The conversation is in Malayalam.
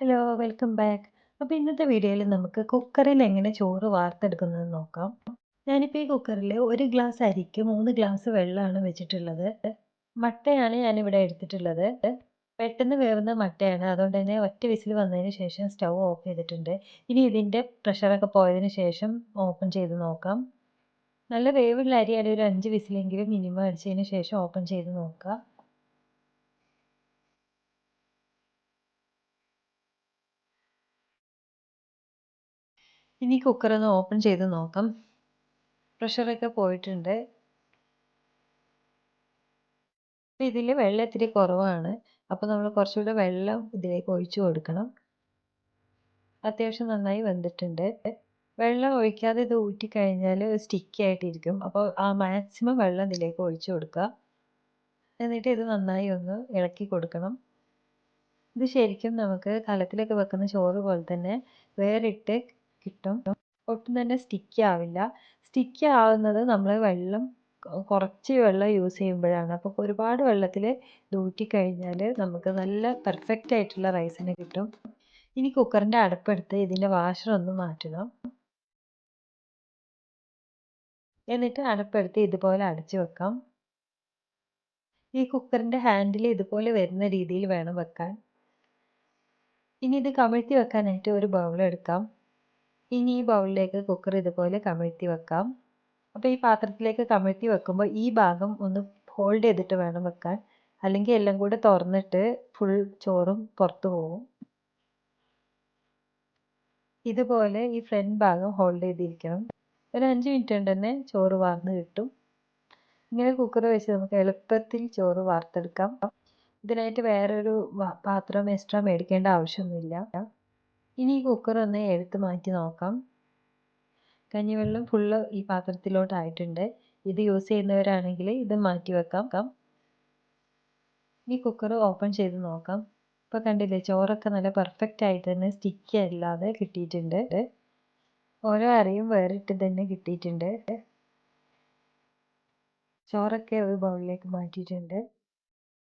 ഹലോ വെൽക്കം ബാക്ക് അപ്പോൾ ഇന്നത്തെ വീഡിയോയിൽ നമുക്ക് കുക്കറിൽ എങ്ങനെ ചോറ് വാർത്തെടുക്കുന്നത് നോക്കാം. ഞാനിപ്പോൾ ഈ കുക്കറിൽ ഒരു ഗ്ലാസ് അരിക്ക് മൂന്ന് ഗ്ലാസ് വെള്ളമാണ് വെച്ചിട്ടുള്ളത്. മട്ടയാണ് ഞാനിവിടെ എടുത്തിട്ടുള്ളത്. പെട്ടെന്ന് വേവുന്ന മട്ടയാണ്. അതുകൊണ്ട് തന്നെ ഒറ്റ വിസിൽ വന്നതിന് ശേഷം സ്റ്റൗ ഓഫ് ചെയ്തിട്ടുണ്ട്. ഇനി ഇതിന്റെ പ്രഷറൊക്കെ പോയതിന് ശേഷം ഓപ്പൺ ചെയ്ത് നോക്കാം. നല്ല വേവുള്ള അരിയാണ് ഒരു അഞ്ച് വിസിലെങ്കിലും മിനിമം അടിച്ചതിന് ശേഷം ഓപ്പൺ ചെയ്ത് നോക്കാം. ഇനി കുക്കർ ഒന്ന് ഓപ്പൺ ചെയ്ത് നോക്കാം. പ്രഷറൊക്കെ പോയിട്ടുണ്ട്. ഇതിൽ വെള്ളം ഇത്തിരി കുറവാണ്. അപ്പോൾ നമ്മൾ കുറച്ചുകൂടെ വെള്ളം ഇതിലേക്ക് ഒഴിച്ചു കൊടുക്കണം. അത്യാവശ്യം നന്നായി വെന്തിട്ടുണ്ട്. വെള്ളം ഒഴിക്കാതെ ഇത് ഊറ്റിക്കഴിഞ്ഞാൽ സ്റ്റിക്കി ആയിട്ടിരിക്കും. അപ്പോൾ ആ മാക്സിമം വെള്ളം ഇതിലേക്ക് ഒഴിച്ചു കൊടുക്കുക. എന്നിട്ട് ഇത് നന്നായി ഒന്ന് ഇളക്കി കൊടുക്കണം. ഇത് ശരിക്കും നമുക്ക് കലത്തിലൊക്കെ വെക്കുന്ന ചോറ് പോലെ തന്നെ വേറിട്ട് കിട്ടും. ഒട്ടും തന്നെ സ്റ്റിക്കി ആവില്ല. സ്റ്റിക്കി ആവുന്നത് നമ്മൾ വെള്ളം കുറച്ച് വെള്ളം യൂസ് ചെയ്യുമ്പോഴാണ്. അപ്പോൾ ഒരുപാട് വെള്ളത്തിൽ കഴിഞ്ഞാൽ നമുക്ക് നല്ല പെർഫെക്റ്റ് ആയിട്ടുള്ള റൈസിന് കിട്ടും. ഇനി കുക്കറിന്റെ അടപ്പെടുത്ത് ഇതിന്റെ വാഷർ ഒന്ന് മാറ്റണം. എന്നിട്ട് അടപ്പെടുത്ത് ഇതുപോലെ അടച്ചു വെക്കാം. ഈ കുക്കറിന്റെ ഹാൻഡിൽ ഇതുപോലെ വരുന്ന രീതിയിൽ വേണം വെക്കാൻ. ഇനി ഇത് കമിഴ്ത്തി വെക്കാനായിട്ട് ഒരു ബൗൾ എടുക്കാം. ഇനി ഈ ബൗളിലേക്ക് കുക്കർ ഇതുപോലെ കമഴ്ത്തി വെക്കാം. അപ്പോൾ ഈ പാത്രത്തിലേക്ക് കമഴ്ത്തി വെക്കുമ്പോൾ ഈ ഭാഗം ഒന്ന് ഹോൾഡ് ചെയ്തിട്ട് വേണം വെക്കാൻ. അല്ലെങ്കിൽ എല്ലാം കൂടെ തുറന്നിട്ട് ഫുൾ ചോറും പുറത്തു പോകും. ഇതുപോലെ ഈ ഫ്രണ്ട് ഭാഗം ഹോൾഡ് ചെയ്തിരിക്കണം. ഒരു അഞ്ച് മിനിറ്റ് കൊണ്ട് തന്നെ ചോറ് വാർന്ന് കിട്ടും. ഇങ്ങനെ കുക്കർ വെച്ച് നമുക്ക് എളുപ്പത്തിൽ ചോറ് വാർത്തെടുക്കാം. ഇതിനായിട്ട് വേറൊരു പാത്രം എക്സ്ട്രാ മേടിക്കേണ്ട ആവശ്യമൊന്നുമില്ല. ഇനി ഈ കുക്കർ ഒന്ന് എടുത്ത് മാറ്റി നോക്കാം. കഞ്ഞിവെള്ളം ഫുള്ള് ഈ പാത്രത്തിലോട്ടായിട്ടുണ്ട്. ഇത് യൂസ് ചെയ്യുന്നവരാണെങ്കിൽ ഇത് മാറ്റി വെക്കാം. ഈ കുക്കർ ഓപ്പൺ ചെയ്ത് നോക്കാം. ഇപ്പോൾ കണ്ടില്ലേ ചോറൊക്കെ നല്ല പെർഫെക്റ്റ് ആയിട്ട് തന്നെ സ്റ്റിക്കി അല്ലാതെ കിട്ടിയിട്ടുണ്ട്. ഓരോ അരയും വേറിട്ട് തന്നെ കിട്ടിയിട്ടുണ്ട്. ചോറൊക്കെ ഒരു ബൗളിലേക്ക് മാറ്റിയിട്ടുണ്ട്.